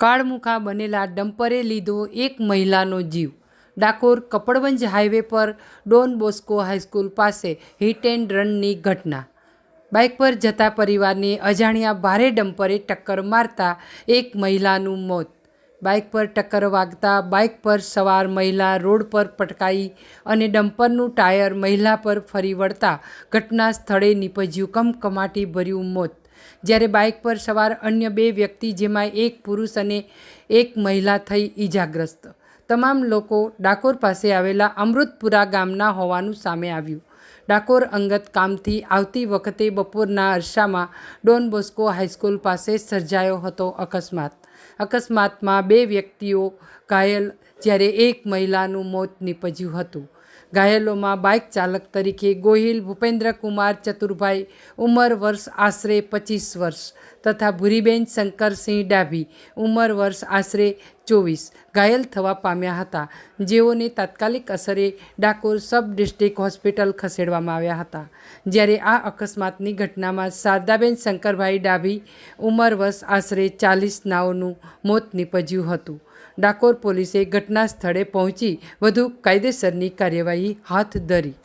કાળમુખા બનેલા ડમ્પરે લીધો એક મહિલાનો જીવ. ડાકોર કપડવંજ હાઈવે પર ડોન બોસ્કો હાઈસ્કૂલ પાસે હિટ એન્ડ રનની ઘટના. બાઇક પર જતા પરિવારને અજાણ્યા ભારે ડમ્પરે ટક્કર મારતા એક મહિલાનું મોત. બાઇક પર ટક્કર વાગતા બાઇક પર સવાર મહિલા રોડ પર પટકાઈ અને ડમ્પરનું ટાયર મહિલા પર ફરી વળતા ઘટના સ્થળે નીપજ્યું કમકમાટી ભર્યું મોત. જ્યારે બાઇક પર સવાર અન્ય બે વ્યક્તિ, જેમાં એક પુરુષ અને એક મહિલા થઈ ઈજાગ્રસ્ત. તમામ લોકો ડાકોર પાસે આવેલા અમૃતપુરા ગામના હોવાનું સામે આવ્યું. ડાકોર અંગત કામથી આવતી વખતે બપોરના અરસામાં ડોન બોસ્કો હાઈસ્કૂલ પાસે સર્જાયો હતો અકસ્માત. અકસ્માતમાં બે વ્યક્તિઓ ઘાયલ, જ્યારે એક મહિલાનું મોત નીપજ્યું હતું. ઘાયલોમાં બાઇક ચાલક તરીકે ગોહિલ ભૂપેન્દ્રકુમાર ચતુરભાઈ, ઉંમર વર્ષ આશરે પચીસ વર્ષ, તથા ભૂરીબેન શંકરસિંહ ડાભી, ઉંમર વર્ષ આશરે ચોવીસ ઘાયલ થવા પામ્યા હતા. જેઓને તાત્કાલિક અસરે ડાકોર સબ ડિસ્ટ્રિક્ટ હોસ્પિટલ ખસેડવામાં આવ્યા હતા. જ્યારે આ અકસ્માતની ઘટનામાં શારદાબેન શંકરભાઈ ડાભી ઉંમર વર્ષ આશરે ચાલીસ નાઓનું મોત નીપજ્યું હતું. ડાકોર પોલીસે ઘટના સ્થળે પહોંચી વધુ કાયદેસરની કાર્યવાહી હાથ ધરી.